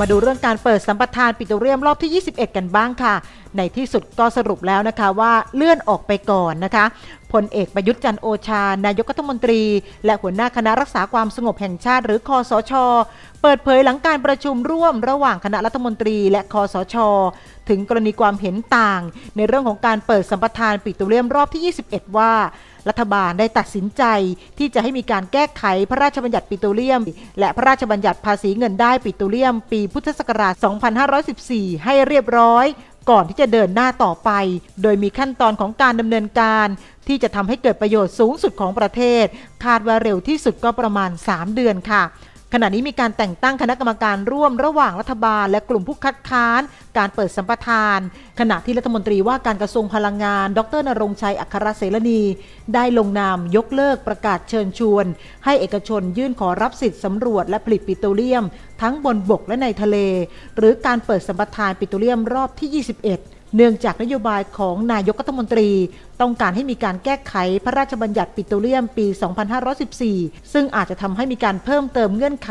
มาดูเรื่องการเปิดสัมปทานปิโตรเลียมรอบที่ 21 กันบ้างค่ะ ในที่สุดก็สรุปแล้วนะคะว่าเลื่อนออกไปก่อนนะคะ ลเอกประยุทธ์จันโอชา นายกรัฐมนตรี และหัวหน้าคณะรักษาความสงบแห่งชาติหรือคอสช เปิดเผยหลังการประชุมร่วมระหว่างคณะรัฐมนตรี และคอสช ถึงกรณีความเห็นต่าง ในเรื่องของการเปิดสัมปทานปิโตรเลียมรอบที่ 21 ว่า รัฐบาลได้ตัดสินใจ ที่จะให้มีการแก้ไขพระราชบัญญัติปิโตรเลียม และพระราชบัญญัติภาษีเงินได้ปิโตรเลียม ปีพุทธศักราช 2514 ให้เรียบร้อย ก่อนที่จะเดินหน้าต่อไป โดยมีขั้นตอนของการดำเนินการ ที่จะทำให้เกิดประโยชน์สูงสุดของประเทศ คาดว่าเร็วที่สุดก็ประมาณ 3 เดือนค่ะ ณะนี้มีการแต่งตั้งคณะกรรมการร่วมระหว่างรัฐบาล และกลุ่มผู้คัดค้าน การเปิดสัมปทาน ขณะที่รัฐมนตรีว่าการกระทรวงพลังงาน ดรนรงชัยอัครเสรณี ได้ลงนามยกเลิกประกาศเชิญชวน ให้เอกชนยื่นขอรับสิทธิ์สำรวจและผลิตปิโตรเลียม ทั้งบนบกและในทะเล หรือการเปิดสัมปทานปิโตรเลียมรอบที่ 21 เนื่องจากนโยบายของนายกรัฐมนตรี ต้องการให้มีการแก้ไขพระราชบัญญัติปิโตรเลียมปี 2514 ซึ่งอาจจะทำให้มีการเพิ่มเติมเงื่อนไข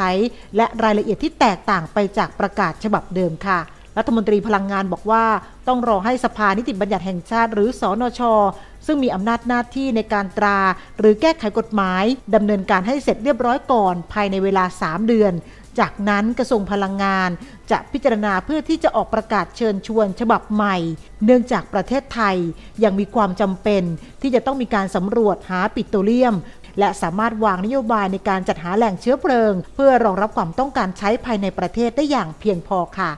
และรายละเอียดที่แตกต่างไปจากประกาศฉบับเดิมค่ะรัฐมนตรีพลังงานบอกว่า ต้องรอให้สภานิติบัญญัติแห่งชาติหรือสอนช ซึ่งมีอำนาจหน้าที่ในการตรา หรือแก้ไขกฎหมายดำเนินการให้เสร็จเรียบร้อยก่อน ภายในเวลา 3 เดือน จากนั้นกระทรวงพลังงาน จะพิจารณาเพื่อที่จะออกประกาศเชิญชวนฉบับใหม่ เนื่องจากประเทศไทยยังมีความจำเป็น ที่จะต้องมีการสำรวจหาปิโตรเลียมและสามารถวางนโยบายในการจัดหาแหล่งเชื้อเพลิง เพื่อรองรับความต้องการใช้ภายในประเทศได้อย่างเพียงพอค่ะ